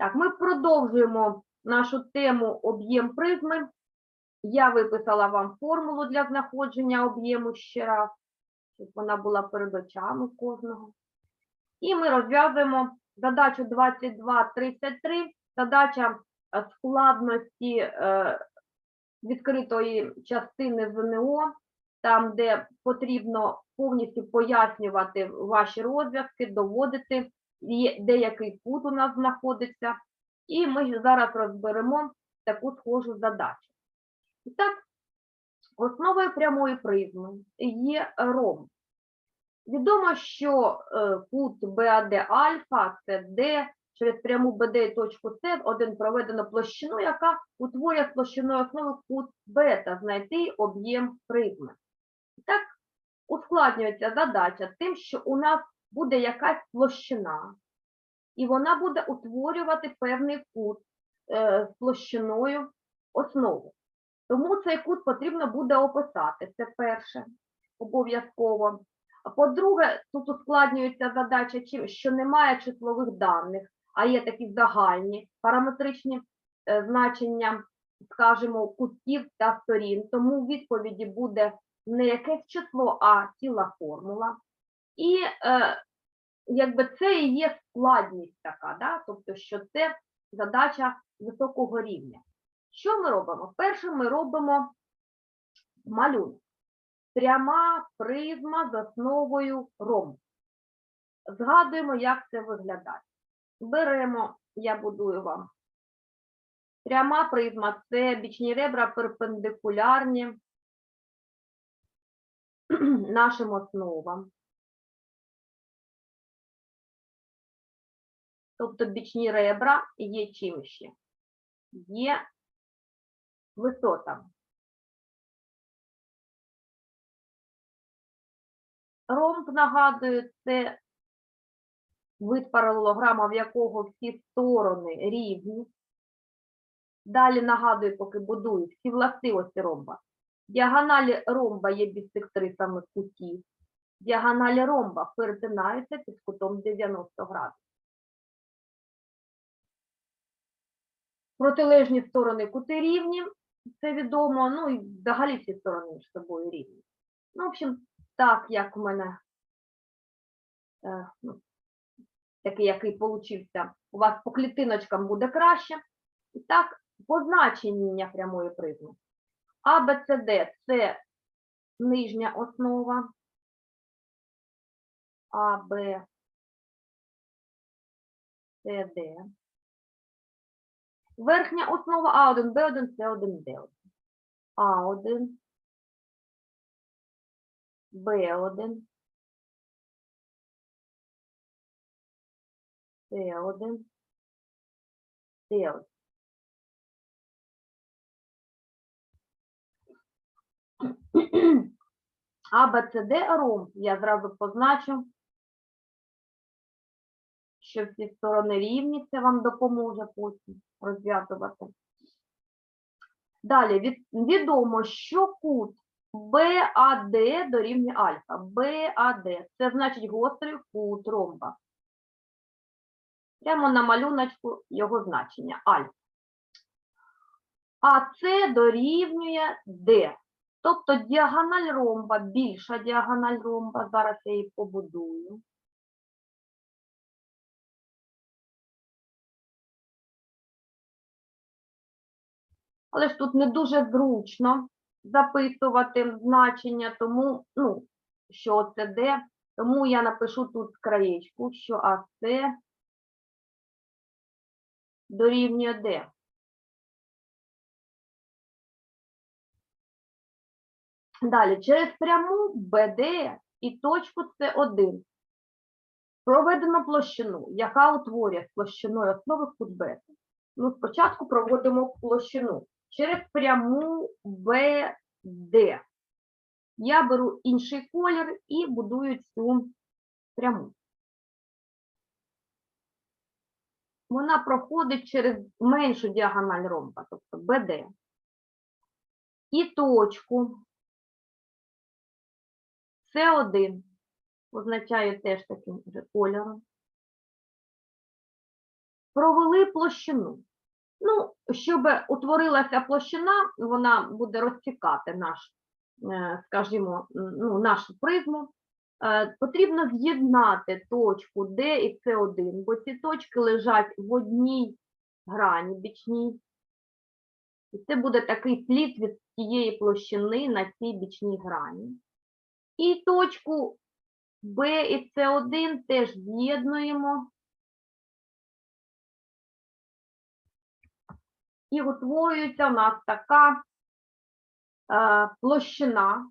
Так, ми продовжуємо нашу тему об'єм призми. Я виписала вам формулу для знаходження об'єму ще раз, щоб вона була перед очами кожного. І ми розв'язуємо задачу 2233, задача е, складності е, відкритої частини ЗНО, там, де потрібно повністю пояснювати ваші розв'язки, доводити, є- де який кут у нас знаходиться. І ми зараз розберемо таку схожу задачу. І так, основою прямої призми є ромб. Відомо, що е, кут БАД альфа це Д через пряму БД і точку С один проведено площину, яка утворює з площиною основи кут бета, знайти об'єм призми. І Так, ускладнюється задача тим, що у нас буде якась площина, і вона буде утворювати певний кут е, з площиною основи. Тому цей кут потрібно буде описати. Це перше, обов'язково. По-друге, тут ускладнюється задача, що немає числових даних, а є такі загальні параметричні е, значення, скажімо, кутів та сторін. Тому в відповіді буде не якесь число, а ціла формула. І е, якби це і є складність така, да? тобто, що це задача високого рівня. Що ми робимо? Перше ми робимо малюнок. Пряма призма з основою ромб. Згадуємо, як це виглядає. Беремо, я будую вам. Пряма призма це бічні ребра перпендикулярні нашим основам. Тобто бічні ребра є чим ще? Є висотами. Ромб, нагадую, це вид паралелограма, в якого всі сторони рівні. Далі нагадую, поки будую всі властивості ромба. Діагоналі ромба є бісектрисами кутів. Діагоналі ромба перетинаються під кутом 90 градусів. Протилежні сторони кути рівні, це відомо, ну і взагалі всі сторони між собою рівні. Ну, в общем, так, як у мене е, ну, такий, який получився, у вас по клітиночкам буде краще. І так, позначення прямої призми. А, Б, С, Д – це нижня основа. А, Б, С, Д. Верхня основа А1, Б1, С1, Д1. А1, Б1, С1, Д1. А, Б, С, Д, ромб. Я зразу позначу, що всі сторони рівні, це вам допоможе потім розв'язувати. Далі, від, відомо, що кут БАД дорівнює альфа. БАД – це значить гострий кут ромба. Прямо на малюночку його значення альфа. А це дорівнює Д. Тобто діагональ ромба, більша діагональ ромба, зараз я її побудую. Але ж тут не дуже зручно записувати значення, тому, ну, що це де, тому я напишу тут краєчку, що АС дорівнює Д. Далі, через пряму БД і точку С1 проведено площину, яка утворює площиною основи кут. Ну, спочатку проводимо площину через пряму БД. Я беру інший колір і будую цю пряму. Вона проходить через меншу діагональ ромба, тобто БД. І точку С1 позначаю теж таким же кольором. провели площину. Ну, щоб утворилася площина, вона буде розсікати наш, е, скажімо, ну, нашу призму. Е, Потрібно з'єднати точку D і С1, бо ці точки лежать в одній грані бічній. І це буде такий слід від тієї площини на цій бічній грані. І точку B і С1 теж з'єднуємо. І утворюється у нас така е, площина.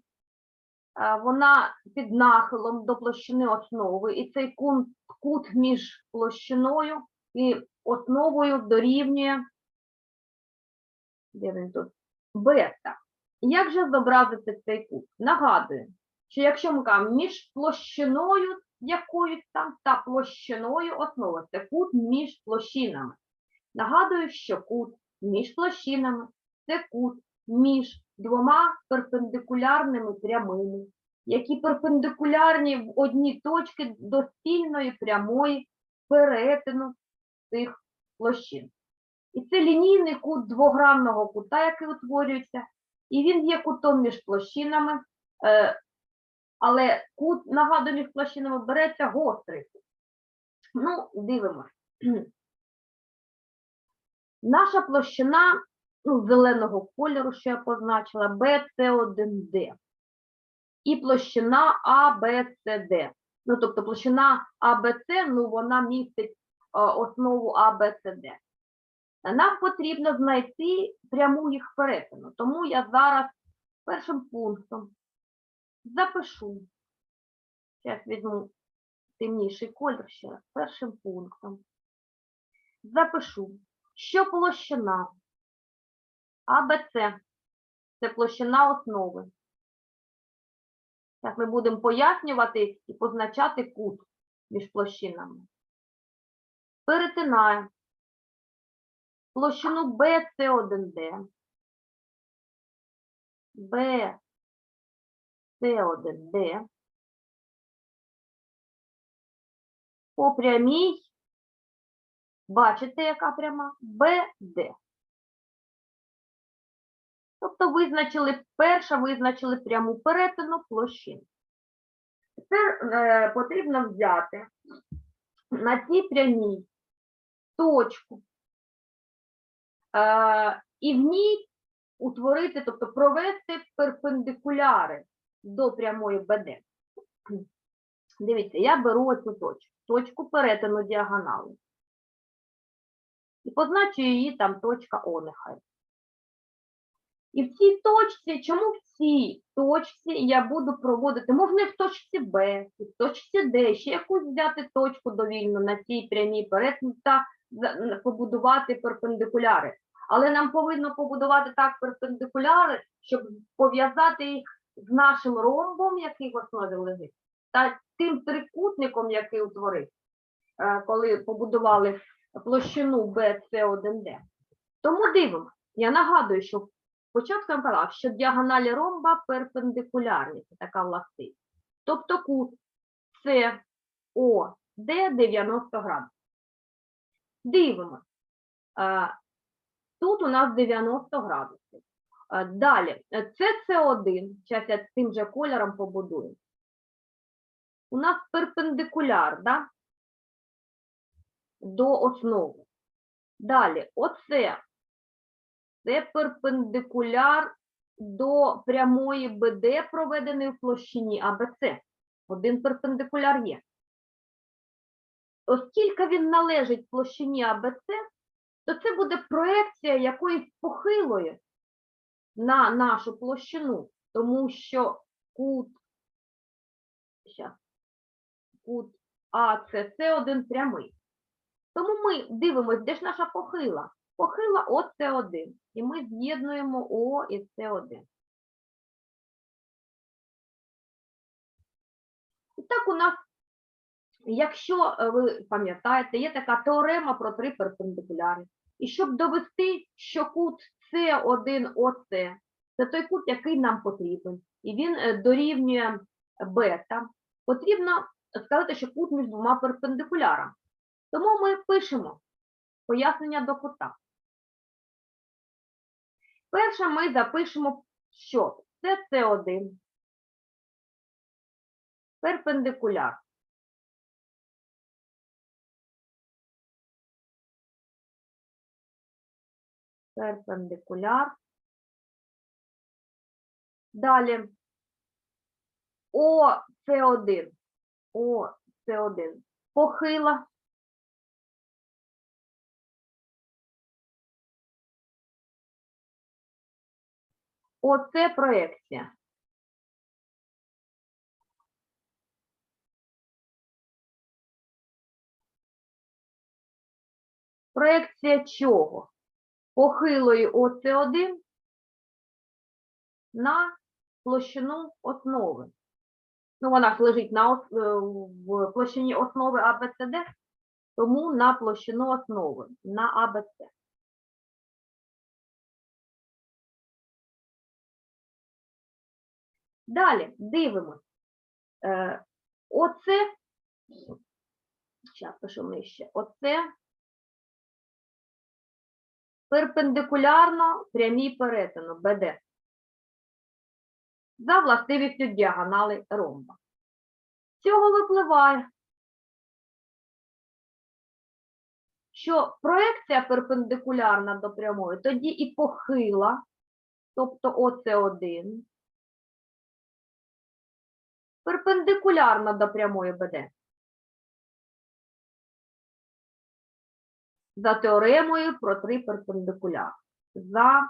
Е, вона під нахилом до площини основи, і цей кут, кут між площиною і основою дорівнює де він тут? бета. Як же зобразити цей кут? Нагадую, що якщо ми кажемо між площиною якоюсь там та площиною основи, це кут між площинами. Нагадую, що кут між площинами це кут між двома перпендикулярними прямими, які перпендикулярні в одній точці до спільної прямої перетину цих площин. І це лінійний кут двогранного кута, який утворюється, і він є кутом між площинами, е, але кут, нагадую, між площинами береться гострий. Ну, дивимося. Наша площина ну, зеленого кольору, що я позначила, BC1D. І площина ABCD. Ну, тобто площина ABC, ну, вона містить е, основу ABCD. Нам потрібно знайти пряму їх перетину. Тому я зараз першим пунктом запишу. Зараз візьму темніший колір ще раз. Першим пунктом запишу, що площина? АБЦ це площина основи. Зараз ми будемо пояснювати і позначати кут між площинами. Перетинаю площину BC1D, BC1D по прямій, бачите, яка пряма? BD. Тобто визначили, перша визначили пряму перетину площин. Тепер е, потрібно взяти на цій прямій точку е, і в ній утворити, тобто провести перпендикуляри до прямої БД. Дивіться, я беру оцю точку, точку перетину діагоналу. І позначу її там точка О нехай. І в цій точці, чому в цій точці я буду проводити, можна в точці Б, в точці Д, ще якусь взяти точку довільну на цій прямій перетину та побудувати перпендикуляри. Але нам повинно побудувати так перпендикуляри, щоб пов'язати їх з нашим ромбом, який в основі лежить, та тим трикутником, який утворив, е, коли побудували площину BC1D. Тому дивимося. Я нагадую, що Спочатку я казав, що діагоналі ромба перпендикулярні, це така властивість. Тобто кут СОД 90 градусів. Дивимося. Тут у нас 90 градусів. Далі, СС1, зараз я тим же кольором побудую. У нас перпендикуляр, да? До основи. Далі, оце це перпендикуляр до прямої БД, проведеної в площині АБЦ. Один перпендикуляр є. Оскільки він належить площині АБЦ, то це буде проекція якоїсь похилої на нашу площину, тому що кут, щас, кут АЦ це один прямий. Тому ми дивимося, де ж наша похила похила ОС1. І ми з'єднуємо О і С1. І так у нас, якщо е, ви пам'ятаєте, є така теорема про три перпендикуляри. І щоб довести, що кут С1 ОС це той кут, який нам потрібен, і він е, дорівнює бета, потрібно сказати, що кут між двома перпендикулярами. Тому ми пишемо Пояснення до кута. Перше ми запишемо, що це С1. Перпендикуляр. Перпендикуляр. Далі. ОС1. ОС1. Похила. Оце проекція. Проекція чого? Похилої ОС1 на площину основи. Ну, вона ж лежить на, е, в площині основи АБЦД, тому на площину основи, на АБЦ. Далі дивимось. Е, оце, зараз пишу нижче, оце перпендикулярно прямій перетину БД за властивістю діагонали ромба. З цього випливає, що проекція перпендикулярна до прямої, тоді і похила, тобто ОС1, перпендикулярна до прямої БД. За теоремою про три перпендикуляр. За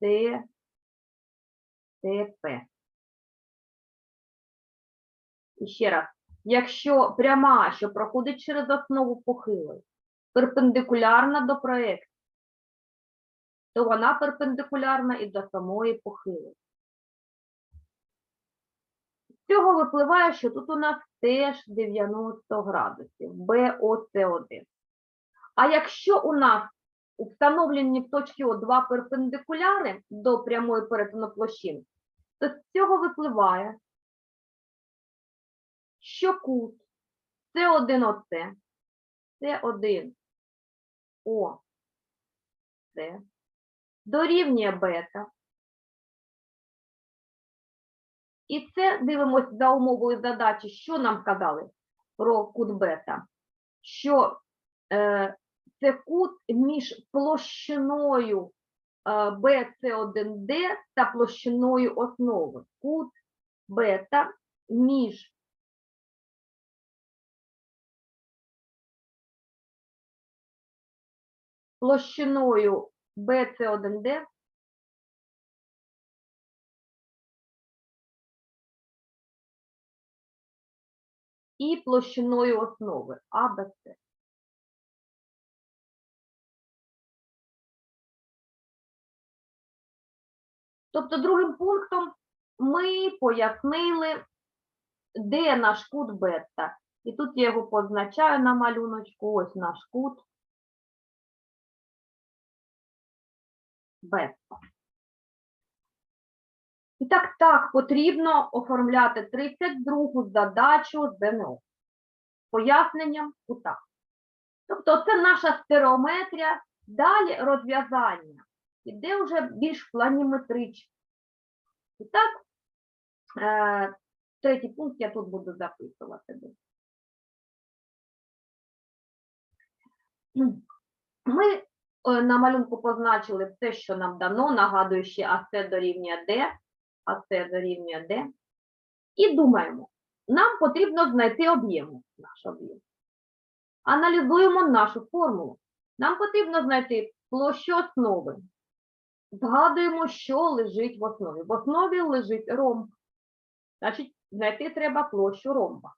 ТП. І ще раз. Якщо пряма, що проходить через основу похилої, перпендикулярна до проєкту, то вона перпендикулярна і до самої похилої. Цього випливає, що тут у нас теж 90 градусів, БОЦ1. А якщо у нас встановлені в точці О два перпендикуляри до прямої перетину площин, то з цього випливає, що кут С1 ОЦ, С1 ОЦ дорівнює бета. І це дивимося за умовою задачі, що нам сказали про кут бета, що е, це кут між площиною е, BC1D та площиною основи. Кут бета між площиною BC1D і площиною основи АБЦ. Тобто другим пунктом ми пояснили, де наш кут бета. І тут я його позначаю на малюночку, ось наш кут бета. І так, так, потрібно оформляти 32-гу задачу з ЗНО. Поясненням кута. Тобто це наша стереометрія, далі розв'язання. Іде вже більш планіметрично. І так, е, третій пункт я тут буду записувати. Ми е, на малюнку позначили все, що нам дано, нагадую ще АС дорівнює Д, АС дорівнює Д. І думаємо, нам потрібно знайти об'єму, наш об'єм. Аналізуємо нашу формулу. Нам потрібно знайти площу основи. Згадуємо, що лежить в основі. В основі лежить ромб. Значить, знайти треба площу ромба.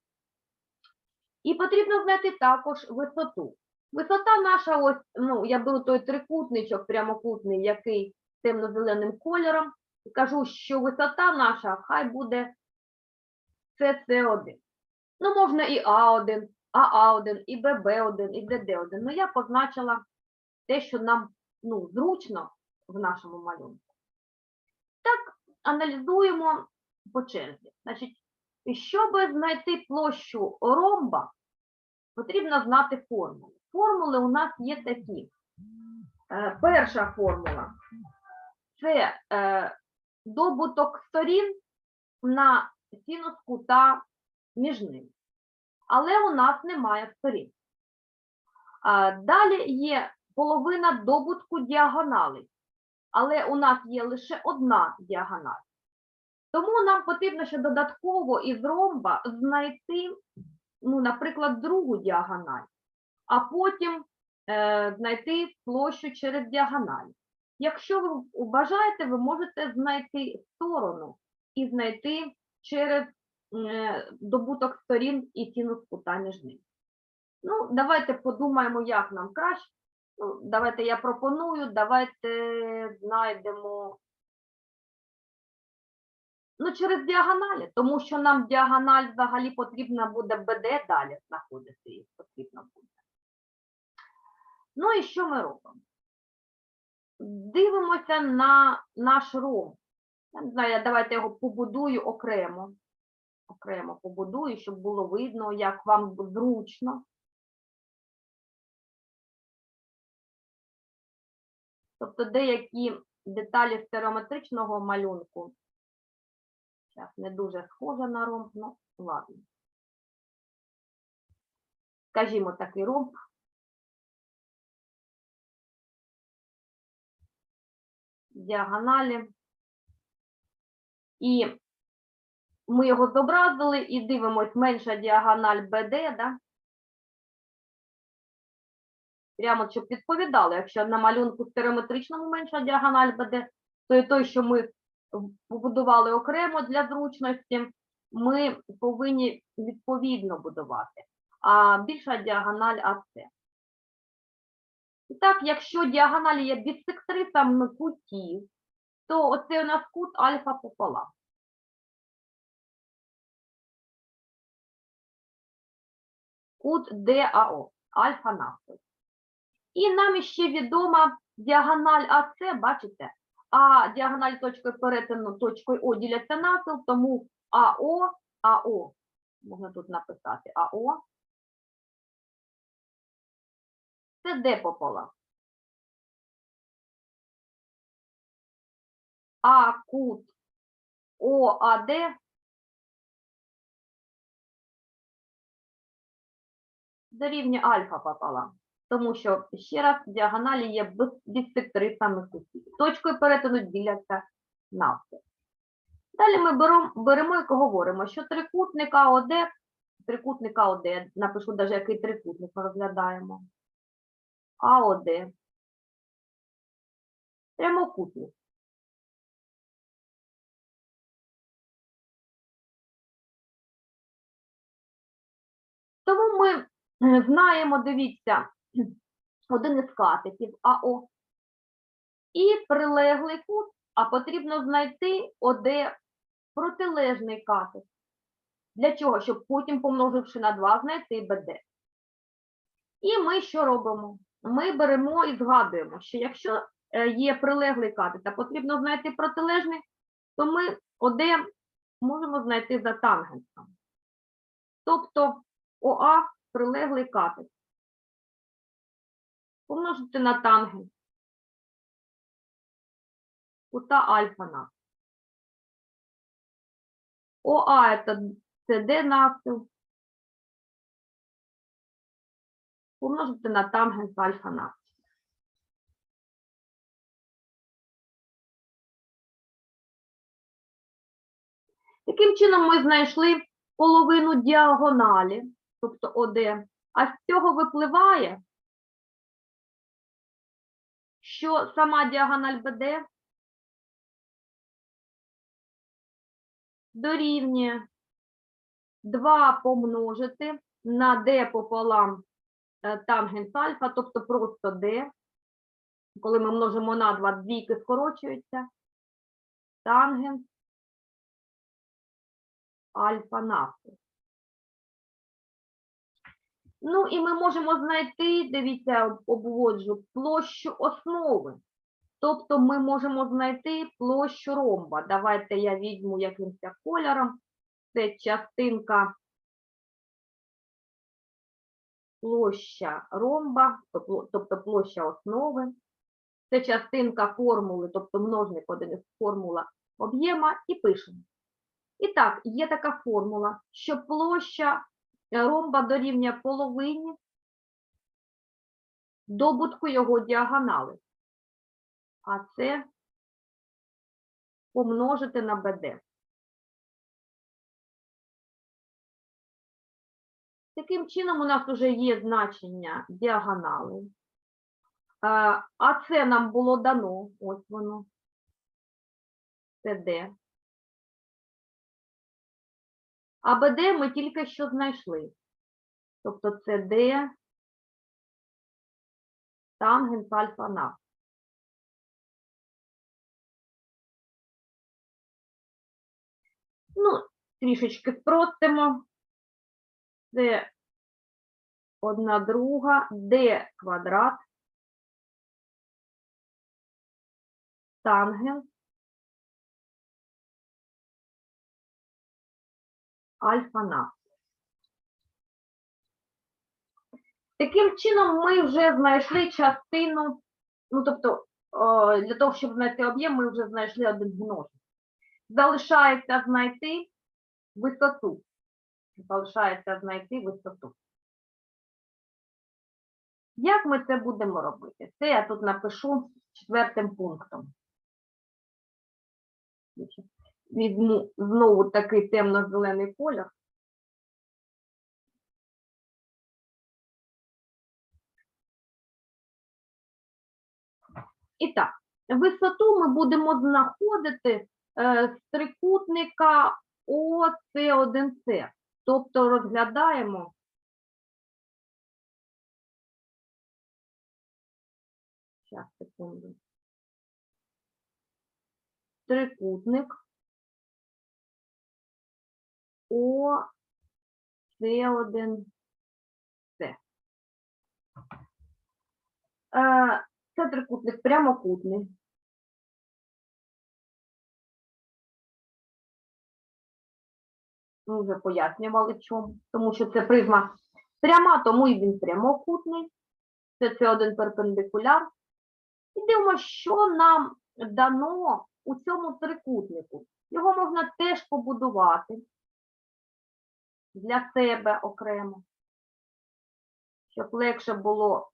І потрібно знайти також висоту. Висота наша, ось, ну, я беру той трикутничок прямокутний, який темно-зеленим кольором, кажу, що висота наша хай буде CC1. Ну, можна і А1, АА1, і ББ1, і ДД1. Ну, я позначила те, що нам ну, зручно в нашому малюнку. Так, аналізуємо по черзі. Значить, щоб знайти площу ромба, потрібно знати формули. Формули у нас є такі. Е, Перша формула це е, добуток сторін на синус кута між ними. Але у нас немає сторін. Далі є половина добутку діагоналей, але у нас є лише одна діагональ. Тому нам потрібно ще додатково із ромба знайти, ну, наприклад, другу діагональ, а потім е, знайти площу через діагональ. Якщо ви бажаєте, ви можете знайти сторону і знайти через е, добуток сторін і синус кута між ними. Ну, давайте подумаємо, як нам краще. Ну, давайте я пропоную, давайте знайдемо. Ну, через діагоналі, тому що нам діагональ взагалі потрібна буде БД далі знаходити їх потрібно буде. Ну і що ми робимо? Дивимося на наш ром. Я не знаю, давайте його побудую окремо. Окремо побудую, щоб було видно, як вам зручно. Тобто деякі деталі стереометричного малюнку. Зараз не дуже схоже на ромб, ну ладно. Скажімо, такий ромб. Діагоналі. І ми його зобразили і дивимось менша діагональ BD, да? Прямо щоб відповідало, якщо на малюнку стереометричному менша діагональ BD, то і той, що ми побудували окремо для зручності, ми повинні відповідно будувати. А більша діагональ АС. І так, якщо діагоналі є бісектрисами кутів, то оце у нас кут альфа пополам. Кут ДАО, альфа навпіл. І нам ще відома діагональ АС, бачите? А діагональ точкою перетину точкою О діляться навпіл, тому АО, АО, можна тут написати АО. Це Д пополам. А кут ОАД дорівнює альфа пополам. Тому що, ще раз, в діагоналі є біссектрисами кутів. Точкою перетину діляться навпіл. Далі ми беремо, беремо і говоримо, що трикутник АОД, трикутник АОД, напишу навіть який трикутник ми розглядаємо. АОД. Прямокутник. Тому ми е, знаємо, дивіться, один із катетів АО і прилеглий кут, а потрібно знайти ОД протилежний катет. Для чого? Щоб потім, помноживши на 2, знайти БД. І ми що робимо? Ми беремо і згадуємо, що якщо е, є прилеглий катет, а потрібно знайти протилежний, то ми ОД можемо знайти за тангенсом. Тобто ОА прилеглий катет. Помножити на тангенс. Кута альфа на. ОА это СД навпіл. Помножити на тангенс альфа на. Таким чином ми знайшли половину діагоналі, тобто ОД, а з цього випливає, що сама діагональ БД дорівнює 2 помножити на d пополам тангенс альфа, тобто просто d. Коли ми множимо на 2, двійки скорочуються. Тангенс альфа навпіл. Ну і ми можемо знайти, дивіться, обводжу, площу основи. Тобто ми можемо знайти площу ромба. Давайте я візьму якимось кольором. Це частинка площа ромба, тобто тобто площа основи. Це частинка формули, тобто множник один із формула об'єма, і пишемо. І так, є така формула, що площа е, ромба дорівнює половині добутку його діагонали. А це помножити на БД. Таким чином, у нас вже є значення діагонали. А це нам було дано, ось воно. Це. А БД ми тільки що знайшли. Тобто це тангенс альфа на. Ну, трішечки спростимо. Це одна друга, d квадрат, тангенс, альфа на. Таким чином ми вже знайшли частину, ну тобто, для того, щоб знайти об'єм, ми вже знайшли один множник. Залишається знайти висоту. Залишається знайти висоту. Як ми це будемо робити? Це я тут напишу четвертим пунктом. Візьму знову такий темно-зелений колір. І так, висоту ми будемо знаходити е, з трикутника ОС1С. Тобто розглядаємо Зараз, секунду. Трикутник О, С1, С. Е, Це трикутник прямокутний. Ми вже пояснювали чому. Тому що це призма пряма, тому і він прямокутний. Це це один перпендикуляр. І дивимося, що нам дано у цьому трикутнику. Його можна теж побудувати для себе окремо, щоб легше було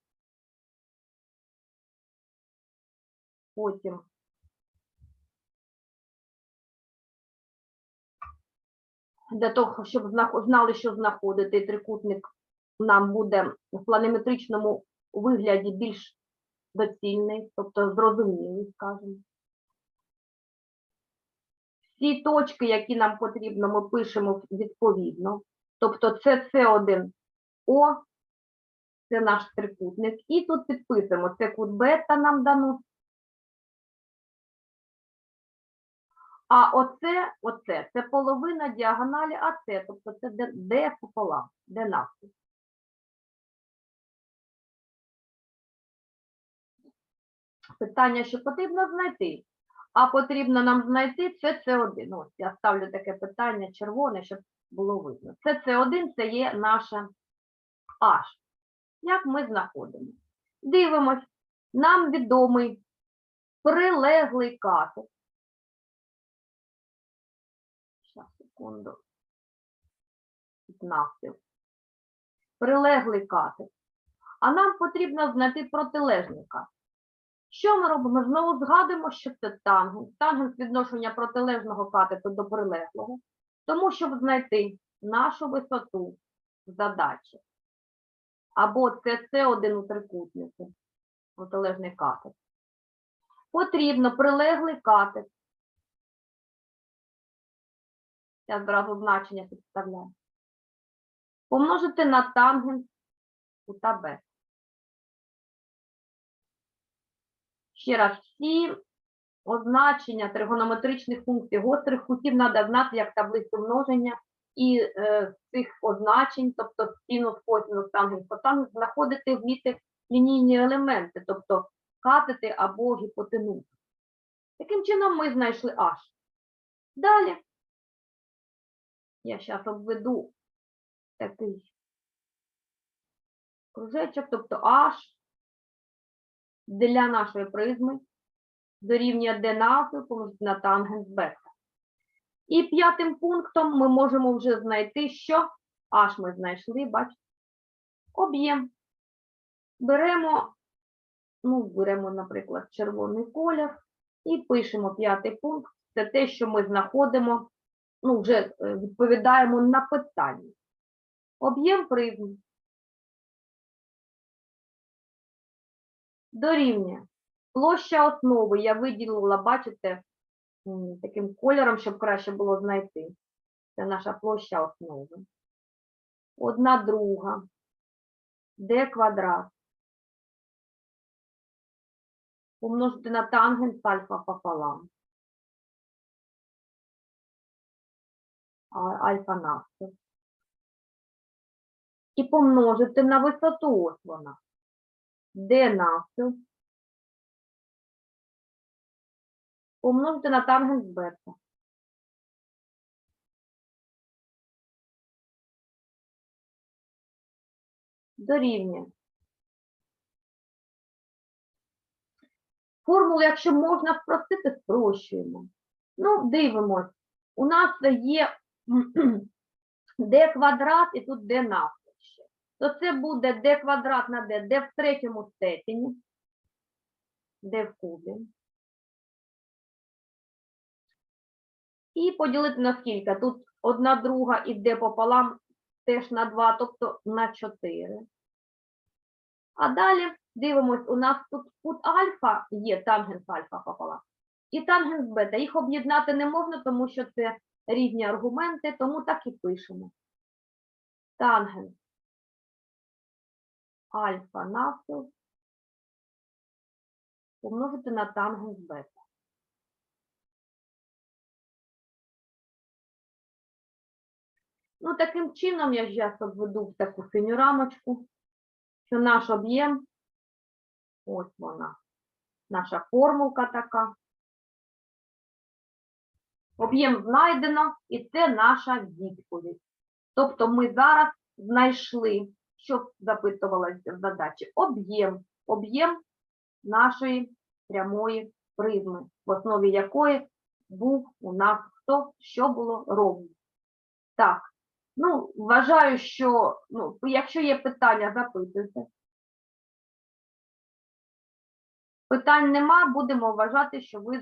потім для того, щоб знали, що знаходити трикутник нам буде в планіметричному вигляді більш доцільний, тобто зрозумілий, скажімо. Всі точки, які нам потрібно, ми пишемо відповідно. Тобто це С1 О, це наш трикутник. І тут підписуємо, це кут бета нам дано. А оце, оце, це половина діагоналі АС, тобто це де пополам, де навпіл. Питання, що потрібно знайти. А потрібно нам знайти це С1. Ось я ставлю таке питання червоне, щоб було видно. Це С1, це є наше H. Як ми знаходимо? Дивимось, нам відомий прилеглий катет. Тут навпіл. Прилеглий катет. А нам потрібно знайти протилежний катет. Що ми робимо? Знову згадуємо, що це тангенс. Тангенс відношення протилежного катету до прилеглого. Тому, щоб знайти нашу висоту задачі, або це С1 у трикутнику, протилежний катет, потрібно прилеглий катет. Я зразу значення підставляю. Помножити на тангенс кута Б. Ще раз, всі означення тригонометричних функцій гострих кутів треба знати як таблицю множення, і е, цих означень, тобто синус, косинус, тангенс, котангенс, знаходити вміти лінійні елементи, тобто катети або гіпотенузи. Таким чином ми знайшли H. Далі я зараз обведу такий кружечок, тобто H для нашої призми дорівнює d навпіл помножити на тангенс бета. І п'ятим пунктом ми можемо вже знайти, що H ми знайшли, бачите, об'єм. Беремо, ну, беремо, наприклад, червоний колір і пишемо п'ятий пункт. Це те, що ми знаходимо, ну, вже е, відповідаємо на питання. Об'єм призм дорівнює. Площа основи я виділила, бачите, таким кольором, щоб краще було знайти. Це наша площа основи. Одна друга. d квадрат. Помножити на тангенс альфа пополам. А- Альфа навпіл. І помножити на висоту ось вона. d навпіл. Помножити на тангенс бета. Дорівнює. Формулу, якщо можна спростити, спрощуємо. Ну, дивимось. У нас є d квадрат і тут d навпіл ще. То це буде d квадрат на d, d в третьому степені, d в кубі. І поділити на скільки? Тут одна друга іде пополам теж на 2, тобто на 4. А далі дивимось, у нас тут кут альфа є тангенс альфа пополам. І тангенс бета. Їх об'єднати не можна, тому що це різні аргументи, тому так і пишемо. Тангенс альфа навпіл помножити на тангенс бета. Ну, таким чином я зараз обведу в таку синю рамочку, що наш об'єм, ось вона, наша формулка така. Об'єм знайдено, і це наша відповідь. Тобто ми зараз знайшли, що запитувалося в задачі, об'єм, об'єм нашої прямої призми, в основі якої був у нас хто, що було ровно. Так. Ну, вважаю, що ну, якщо є питання, запитуйте. Питань нема, будемо вважати, що ви